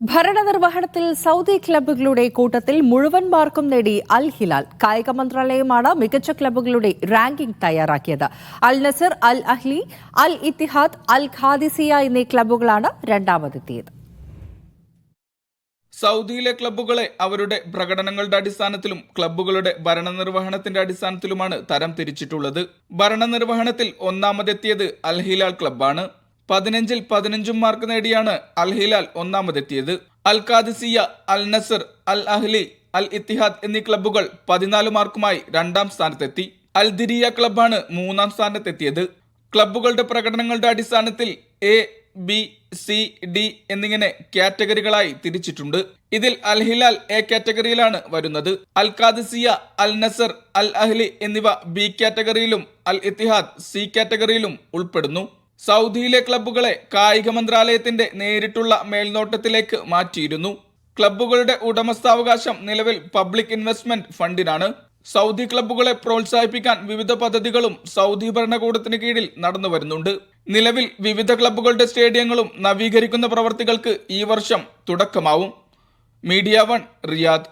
ഭരണനിർവഹണത്തിൽ Saudi ക്ലബ്ബുകളുടെ കൂട്ടത്തിൽ മുഴുവൻ മാർക്കും നേടി അൽ ഹിലാൽ. കായിക മന്ത്രാലയമാണ് മികച്ച ക്ലബ്ബുകളുടെ റാങ്കിംഗ് തയ്യാറാക്കിയത്. Al Nassr Al Ahli Al Ittihad Al Qadisiyah എന്നീ ക്ലബ്ബുകളാണ് രണ്ടാമതെത്തിയത്. സൗദിയിലെ ക്ലബ്ബുകളെ അവരുടെ പ്രകടനങ്ങളുടെ അടിസ്ഥാനത്തിലും ക്ലബ്ബുകളുടെ ഭരണനിർവഹണത്തിന്റെ അടിസ്ഥാനത്തിലുമാണ് തരം തിരിച്ചിട്ടുള്ളത്. ഭരണനിർവഹണത്തിൽ ഒന്നാമതെത്തിയത് അൽഹിലാൽ ക്ലബ്ബാണ്. പതിനഞ്ചിൽ പതിനഞ്ചും മാർക്ക് നേടിയാണ് Al Hilal ഒന്നാമതെത്തിയത്. Al Qadisiyah Al Nassr Al Ahli Al Ittihad എന്നീ ക്ലബ്ബുകൾ പതിനാല് മാർക്കുമായി രണ്ടാം സ്ഥാനത്തെത്തി. അൽ ദിരിയ ക്ലബ്ബാണ് മൂന്നാം സ്ഥാനത്തെത്തിയത്. ക്ലബ്ബുകളുടെ പ്രകടനങ്ങളുടെ അടിസ്ഥാനത്തിൽ എ ബി സി ഡി എന്നിങ്ങനെ കാറ്റഗറികളായി തിരിച്ചിട്ടുണ്ട്. ഇതിൽ അൽ ഹിലാൽ എ കാറ്റഗറിയിലാണ് വരുന്നത്. Al Qadisiyah Al Nassr Al Ahli എന്നിവ ബി കാറ്റഗറിയിലും അൽ ഇത്തിഹാദ് സി കാറ്റഗറിയിലും ഉൾപ്പെടുന്നു. സൗദിയിലെ ക്ലബ്ബുകളെ കായിക മന്ത്രാലയത്തിന്റെ നേരിട്ടുള്ള മേൽനോട്ടത്തിലേക്ക് മാറ്റിയിരുന്നു. ക്ലബ്ബുകളുടെ ഉടമസ്ഥാവകാശം നിലവിൽ പബ്ലിക് ഇൻവെസ്റ്റ്മെന്റ് ഫണ്ടിനാണ്. സൗദി ക്ലബ്ബുകളെ പ്രോത്സാഹിപ്പിക്കാൻ വിവിധ പദ്ധതികളും സൗദി ഭരണകൂടത്തിന് കീഴിൽ നടന്നു വരുന്നുണ്ട്. നിലവിൽ വിവിധ ക്ലബ്ബുകളുടെ സ്റ്റേഡിയങ്ങളും നവീകരിക്കുന്ന പ്രവർത്തികൾക്ക് ഈ വർഷം തുടക്കമാവും. Media one Riyadh